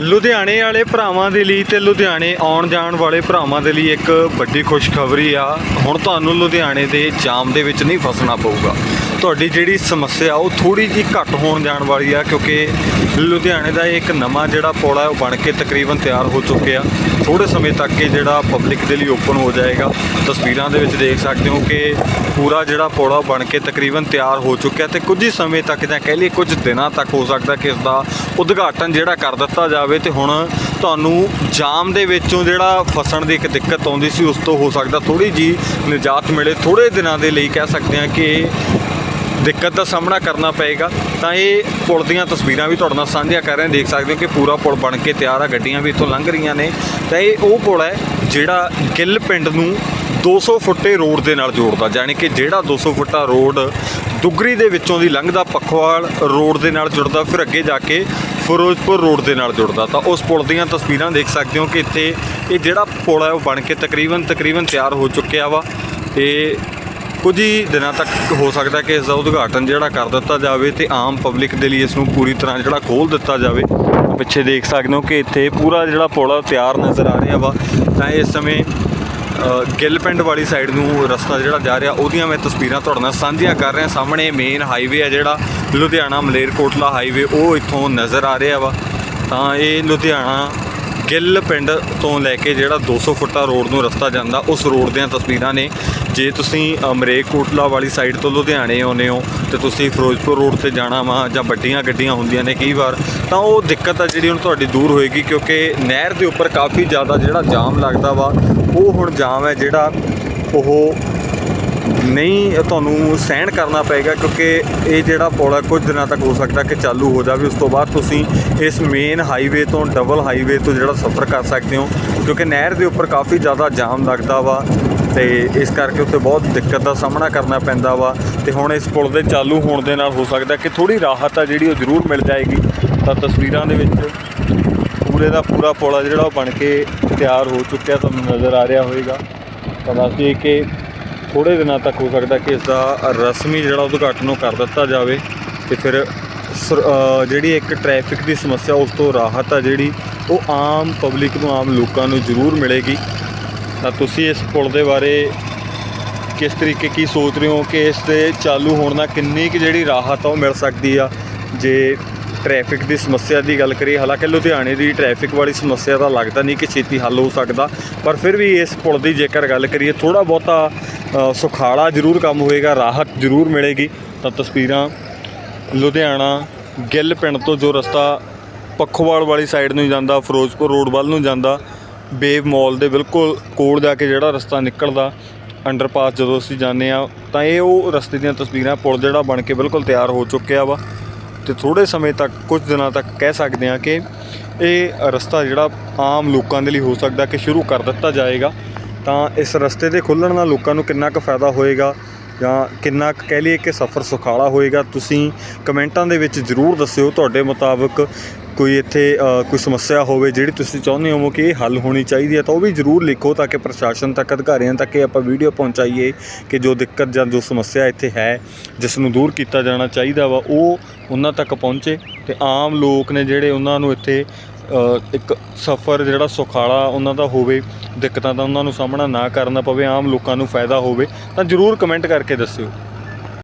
ਲੁਧਿਆਣੇ ਵਾਲੇ ਭਰਾਵਾਂ ਦੇ ਲਈ ਤੇ ਲੁਧਿਆਣੇ ਆਉਣ ਜਾਣ ਵਾਲੇ ਭਰਾਵਾਂ ਦੇ ਲਈ ਇੱਕ ਵੱਡੀ ਖੁਸ਼ਖਬਰੀ ਆ। ਹੁਣ ਤੁਹਾਨੂੰ ਲੁਧਿਆਣੇ ਦੇ ਜਾਮ ਦੇ ਵਿੱਚ ਨਹੀਂ ਫਸਣਾ ਪਊਗਾ। ਤੁਹਾਡੀ ਜਿਹੜੀ ਸਮੱਸਿਆ, ਉਹ ਥੋੜੀ ਜਿਹੀ ਘੱਟ ਹੋਣ ਜਾਣ ਵਾਲੀ ਆ, ਕਿਉਂਕਿ ਲੁਧਿਆਣੇ ਦਾ ਇੱਕ ਨਵਾਂ ਜਿਹੜਾ ਪੌੜਾ ਉਹ ਬਣ ਕੇ ਤਕਰੀਬਨ ਤਿਆਰ ਹੋ ਚੁੱਕਿਆ। ਥੋੜੇ ਸਮੇਂ ਤੱਕ ਇਹ ਜਿਹੜਾ ਪਬਲਿਕ ਦੇ ਲਈ ਓਪਨ ਹੋ ਜਾਏਗਾ। ਤਸਵੀਰਾਂ ਦੇ ਵਿੱਚ ਦੇਖ ਸਕਦੇ ਹੋ ਕਿ ਪੂਰਾ ਜਿਹੜਾ ਪੁਲ ਆ ਉਹ ਬਣ ਕੇ ਤਕਰੀਬਨ ਤਿਆਰ ਹੋ ਚੁੱਕਿਆ ਤੇ ਕੁਝ ਹੀ ਸਮੇਂ ਤੱਕ ਜਾਂ ਕਹਿ ਲਈਏ ਕੁਝ ਦਿਨਾਂ ਤੱਕ ਹੋ ਸਕਦਾ ਕਿ ਇਸ ਦਾ ਉਦਘਾਟਨ ਜਿਹੜਾ ਕਰ ਦਿੱਤਾ ਜਾਵੇ ਤੇ ਹੁਣ ਤੁਹਾਨੂੰ ਜਾਮ ਦੇ ਵਿੱਚੋਂ ਜਿਹੜਾ ਫਸਣ ਦੀ ਇੱਕ ਦਿੱਕਤ ਆਉਂਦੀ ਸੀ, ਉਸ ਤੋਂ ਹੋ ਸਕਦਾ ਥੋੜੀ ਜੀ ਨਿਜਾਤ ਮਿਲੇ। ਥੋੜੇ ਦਿਨਾਂ ਦੇ ਲਈ ਕਹਿ ਸਕਦੇ ਹਾਂ ਕਿ ਦਿੱਕਤ ਦਾ ਸਾਹਮਣਾ ਕਰਨਾ ਪਏਗਾ, ਤਾਂ ਇਹ ਪੁਲ ਦੀਆਂ ਤਸਵੀਰਾਂ ਵੀ ਤੁਹਾਡੇ ਨਾਲ ਸਾਂਝੀਆਂ ਕਰ ਰਹੇ ਦੇਖ ਸਕਦੇ ਹੋ ਕਿ ਪੂਰਾ ਪੁਲ ਬਣ ਕੇ ਤਿਆਰ ਆ, ਗੱਡੀਆਂ ਵੀ ਇੱਥੋਂ ਲੰਘ ਰਹੀਆਂ ਨੇ। ਤਾਂ ਇਹ ਉਹ ਪੁਲ ਹੈ ਜਿਹੜਾ ਗਿੱਲ ਪਿੰਡ ਨੂੰ 200 ਫੁੱਟੇ ਰੋਡ ਦੇ ਨਾਲ ਜੋੜਦਾ ਯਾਨੀ ਕਿ ਜਿਹੜਾ 200 ਫੁੱਟਾ ਰੋਡ ਦੁਗਰੀ ਦੇ ਵਿੱਚੋਂ ਦੀ ਲੰਘਦਾ, ਪਖਵਾਲ ਰੋਡ ਦੇ ਨਾਲ ਜੁੜਦਾ, ਫਿਰ ਅੱਗੇ ਜਾ ਕੇ ਫਿਰੋਜ਼ਪੁਰ ਰੋਡ ਦੇ ਨਾਲ ਜੁੜਦਾ। ਤਾਂ ਉਸ ਪੁਲ ਦੀਆਂ ਤਸਵੀਰਾਂ ਦੇਖ ਸਕਦੇ ਹੋ ਕਿ ਇੱਥੇ ਇਹ ਜਿਹੜਾ ਪੁਲ ਹੈ, ਉਹ ਬਣ ਕੇ ਤਕਰੀਬਨ ਤਕਰੀਬਨ ਤਿਆਰ ਹੋ ਚੁੱਕਿਆ ਵਾ। ਤੇ ਕੁਝ ਹੀ ਦਿਨਾਂ ਤੱਕ ਹੋ ਸਕਦਾ ਕਿ ਇਸ ਦਾ ਉਦਘਾਟਨ ਜਿਹੜਾ ਕਰ ਦਿੱਤਾ ਜਾਵੇ ਤੇ ਆਮ ਪਬਲਿਕ ਦੇ ਲਈ ਇਸ ਨੂੰ ਪੂਰੀ ਤਰ੍ਹਾਂ ਜਿਹੜਾ ਖੋਲ ਦਿੱਤਾ ਜਾਵੇ। ਪਿੱਛੇ ਦੇਖ ਸਕਦੇ ਹੋ ਕਿ ਇੱਥੇ ਪੂਰਾ ਜਿਹੜਾ ਪੁਲ ਤਿਆਰ ਨਜ਼ਰ ਆ ਰਿਹਾ ਵਾ। ਤਾਂ ਇਸ ਸਮੇਂ ਅ, ਗਿੱਲ ਪਿੰਡ ਵਾਲੀ ਸਾਈਡ ਨੂੰ ਰਸਤਾ ਜਿਹੜਾ ਜਾ ਰਿਹਾ ਉਹਦੀਆਂ ਮੈਂ ਤਸਵੀਰਾਂ ਤੁਹਾਡੇ ਨਾਲ ਸਾਂਝੀਆਂ ਕਰ ਰਿਹਾ। ਸਾਹਮਣੇ ਮੇਨ ਹਾਈਵੇ ਆ ਜਿਹੜਾ ਲੁਧਿਆਣਾ ਮਲੇਰਕੋਟਲਾ ਹਾਈਵੇ ਉਹ ਇੱਥੋਂ ਨਜ਼ਰ ਆ ਰਿਹਾ ਵਾ। ਤਾਂ ਇਹ ਲੁਧਿਆਣਾ ਗਿੱਲ ਪਿੰਡ ਤੋਂ ਲੈ ਕੇ ਜਿਹੜਾ 200 ਫੁੱਟਾ ਰੋਡ ਨੂੰ ਰਸਤਾ ਜਾਂਦਾ, ਉਸ ਰੋਡ ਦੀਆਂ ਤਸਵੀਰਾਂ ਨੇ। ਜੇ ਤੁਸੀਂ ਮਰੇਕਕੋਟਲਾ ਵਾਲੀ ਸਾਈਡ ਤੋਂ ਲੁਧਿਆਣੇ ਆਉਂਦੇ ਹੋ ਤੇ ਤੁਸੀਂ ਫਿਰੋਜ਼ਪੁਰ ਰੋਡ ਤੇ ਜਾਣਾ ਵਾ ਜਾਂ ਵੱਡੀਆਂ ਗੱਡੀਆਂ ਹੁੰਦੀਆਂ ਨੇ ਕਈ ਵਾਰ, ਤਾਂ ਉਹ ਦਿੱਕਤ ਆ ਜਿਹੜੀ ਹੁਣ ਤੁਹਾਡੀ ਦੂਰ ਹੋਏਗੀ ਕਿਉਂਕਿ ਨਹਿਰ ਦੇ ਉੱਪਰ ਕਾਫੀ ਜ਼ਿਆਦਾ ਜਿਹੜਾ ਜਾਮ ਲੱਗਦਾ ਵਾ, ਉਹ ਹੁਣ ਜਾਮ ਹੈ ਜਿਹੜਾ ਉਹ ਨਹੀਂ ਤੁਹਾਨੂੰ ਸਹਿਣ ਕਰਨਾ ਪਏਗਾ ਕਿਉਂਕਿ ਇਹ ਜਿਹੜਾ ਪੁਲ ਹੈ ਕੁਝ ਦਿਨਾਂ ਤੱਕ ਹੋ ਸਕਦਾ ਕਿ ਚਾਲੂ ਹੋ ਜਾਵੇ। ਉਸ ਤੋਂ ਬਾਅਦ ਤੁਸੀਂ ਇਸ ਮੇਨ ਹਾਈਵੇ ਤੋਂ ਡਬਲ ਹਾਈਵੇ ਤੋਂ ਜਿਹੜਾ ਸਫ਼ਰ ਕਰ ਸਕਦੇ ਹੋ, ਕਿਉਂਕਿ ਨਹਿਰ ਦੇ ਉੱਪਰ ਕਾਫੀ ਜ਼ਿਆਦਾ ਜਾਮ ਲੱਗਦਾ ਵਾ ਤੇ ਇਸ ਕਰਕੇ ਉੱਥੇ ਬਹੁਤ ਦਿੱਕਤ ਦਾ ਸਾਹਮਣਾ ਕਰਨਾ ਪੈਂਦਾ ਵਾ। ਤੇ ਹੁਣ ਇਸ ਪੁਲ ਦੇ ਚਾਲੂ ਹੋਣ ਦੇ ਨਾਲ ਹੋ ਸਕਦਾ ਕਿ ਥੋੜੀ ਰਾਹਤ ਆ ਜਿਹੜੀ ਉਹ ਜ਼ਰੂਰ ਮਿਲ ਜਾਏਗੀ। ਤਾਂ ਤਸਵੀਰਾਂ ਦੇ ਵਿੱਚ ਪੂਰੇ ਦਾ ਪੂਰਾ ਪੁਲ ਆ ਜਿਹੜਾ ਉਹ ਬਣ ਕੇ ਤਿਆਰ ਹੋ ਚੁੱਕਿਆ ਤੁਹਾਨੂੰ ਨਜ਼ਰ ਆ ਰਿਹਾ ਹੋਵੇਗਾ ਤਾਂ ਦੱਸ ਦਈਏ ਕਿ ਥੋੜੇ ਦਿਨਾਂ ਤੱਕ ਹੋ ਸਕਦਾ ਕਿ ਇਸ ਦਾ ਰਸਮੀ ਜਿਹੜਾ ਉਦਘਾਟਨ ਉਹ ਕਰ ਦਿੱਤਾ ਜਾਵੇ ਤੇ ਫਿਰ ਸਰ- ਜਿਹੜੀ ਇੱਕ ਟ੍ਰੈਫਿਕ ਦੀ ਸਮੱਸਿਆ ਉਸ ਤੋਂ ਰਾਹਤ ਆ ਜਿਹੜੀ ਉਹ ਆਮ ਪਬਲਿਕ ਨੂੰ, ਆਮ ਲੋਕਾਂ ਨੂੰ ਜ਼ਰੂਰ ਮਿਲੇਗੀ। ਤਾਂ ਤੁਸੀਂ ਇਸ ਪੁਲ ਦੇ ਬਾਰੇ ਕਿਸ ਤਰੀਕੇ ਕੀ ਸੋਚ ਰਹੇ ਹੋ ਕਿ ਇਸ ਦੇ ਚਾਲੂ ਹੋਣ ਨਾਲ ਕਿੰਨੀ ਕੁ ਜਿਹੜੀ ਰਾਹਤ ਆ ਉਹ ਮਿਲ ਸਕਦੀ ਆ? ਜੇ ਟ੍ਰੈਫਿਕ ਦੀ ਸਮੱਸਿਆ ਦੀ ਗੱਲ ਕਰੀਏ, ਹਾਲਾਂਕਿ ਲੁਧਿਆਣੇ ਦੀ ਟ੍ਰੈਫਿਕ ਵਾਲੀ ਸਮੱਸਿਆ ਤਾਂ ਲੱਗਦਾ ਨਹੀਂ ਕਿ ਛੇਤੀ ਹੱਲ ਹੋ ਸਕਦਾ, ਪਰ ਫਿਰ ਵੀ ਇਸ ਪੁਲ ਦੀ ਜੇਕਰ ਗੱਲ ਕਰੀਏ ਥੋੜਾ ਬਹੁਤਾ ਸੁਖਾਲਾ ਜ਼ਰੂਰ ਕੰਮ ਹੋਏਗਾ, ਰਾਹਤ ਜ਼ਰੂਰ ਮਿਲੇਗੀ। ਤਾਂ ਤਸਵੀਰਾਂ ਲੁਧਿਆਣਾ, ਗਿੱਲ ਪਿੰਡ ਤੋਂ ਜੋ ਰਸਤਾ ਪੱਖੋਵਾਲ ਵਾਲੀ ਸਾਈਡ ਨੂੰ ਜਾਂਦਾ, ਫਿਰੋਜ਼ਪੁਰ ਰੋਡ ਵੱਲ ਨੂੰ ਜਾਂਦਾ, ਬੇਵ ਮਾਲ ਦੇ ਬਿਲਕੁਲ ਕੋਲ ਜਾ ਕੇ ਜਿਹੜਾ ਰਸਤਾ ਨਿਕਲਦਾ ਅੰਡਰਪਾਸ ਜਦੋਂ ਅਸੀਂ ਜਾਂਦੇ ਆ ਤਾਂ ਇਹ ਉਹ ਰਸਤੇ ਦੀਆਂ ਤਸਵੀਰਾਂ, ਪੁਲ ਜਿਹੜਾ ਬਣ ਕੇ ਬਿਲਕੁਲ ਤਿਆਰ ਹੋ ਚੁੱਕਿਆ ਵਾ। ਤੇ ਥੋੜੇ ਸਮੇਂ ਤੱਕ, ਕੁਝ ਦਿਨਾਂ ਤੱਕ ਕਹਿ ਸਕਦੇ ਆ ਕਿ ਇਹ ਰਸਤਾ ਜਿਹੜਾ ਆਮ ਲੋਕਾਂ ਦੇ ਲਈ ਹੋ ਸਕਦਾ ਕਿ ਸ਼ੁਰੂ ਕਰ ਦਿੱਤਾ ਜਾਏਗਾ। ਤਾਂ ਇਸ ਰਸਤੇ ਦੇ ਖੁੱਲਣ ਨਾਲ ਲੋਕਾਂ ਨੂੰ ਕਿੰਨਾ ਕੁ ਫਾਇਦਾ ਹੋਏਗਾ ਜਾਂ ਕਿੰਨਾ ਕੁ ਕਹਿ ਲਈਏ ਕਿ ਸਫ਼ਰ ਸੁਖਾਲਾ ਹੋਏਗਾ, ਤੁਸੀਂ ਕਮੈਂਟਾਂ ਦੇ ਵਿੱਚ ਜ਼ਰੂਰ ਦੱਸਿਓ। ਤੁਹਾਡੇ ਮੁਤਾਬਕ ਕੋਈ ਇੱਥੇ ਕੋਈ ਸਮੱਸਿਆ ਹੋਵੇ ਜਿਹੜੀ ਤੁਸੀਂ ਚਾਹੁੰਦੇ ਹੋ ਕਿ ਇਹ ਹੱਲ ਹੋਣੀ ਚਾਹੀਦੀ ਹੈ, ਤਾਂ ਉਹ ਵੀ ਜ਼ਰੂਰ ਲਿਖੋ ਤਾਂ ਕਿ ਪ੍ਰਸ਼ਾਸਨ ਤੱਕ, ਅਧਿਕਾਰੀਆਂ ਤੱਕ ਇਹ ਆਪਾਂ ਵੀਡੀਓ ਪਹੁੰਚਾਈਏ ਕਿ ਜੋ ਦਿੱਕਤ ਜਾਂ ਜੋ ਸਮੱਸਿਆ ਇੱਥੇ ਹੈ, ਜਿਸ ਨੂੰ ਦੂਰ ਕੀਤਾ ਜਾਣਾ ਚਾਹੀਦਾ ਵਾ, ਉਹ ਉਹਨਾਂ ਤੱਕ ਪਹੁੰਚੇ ਤੇ ਆਮ ਲੋਕ ਨੇ ਜਿਹੜੇ ਉਹਨਾਂ ਨੂੰ ਇੱਥੇ ਇੱਕ ਸਫ਼ਰ ਜਿਹੜਾ ਸੁਖਾਲਾ ਉਹਨਾਂ ਦਾ ਹੋਵੇ, ਦਿੱਕਤਾਂ ਦਾ ਉਹਨਾਂ ਨੂੰ ਸਾਹਮਣਾ ਨਾ ਕਰਨਾ ਪਵੇ, ਆਮ ਲੋਕਾਂ ਨੂੰ ਫਾਇਦਾ ਹੋਵੇ, ਤਾਂ ਜਰੂਰ ਕਮੈਂਟ ਕਰਕੇ ਦੱਸਿਓ।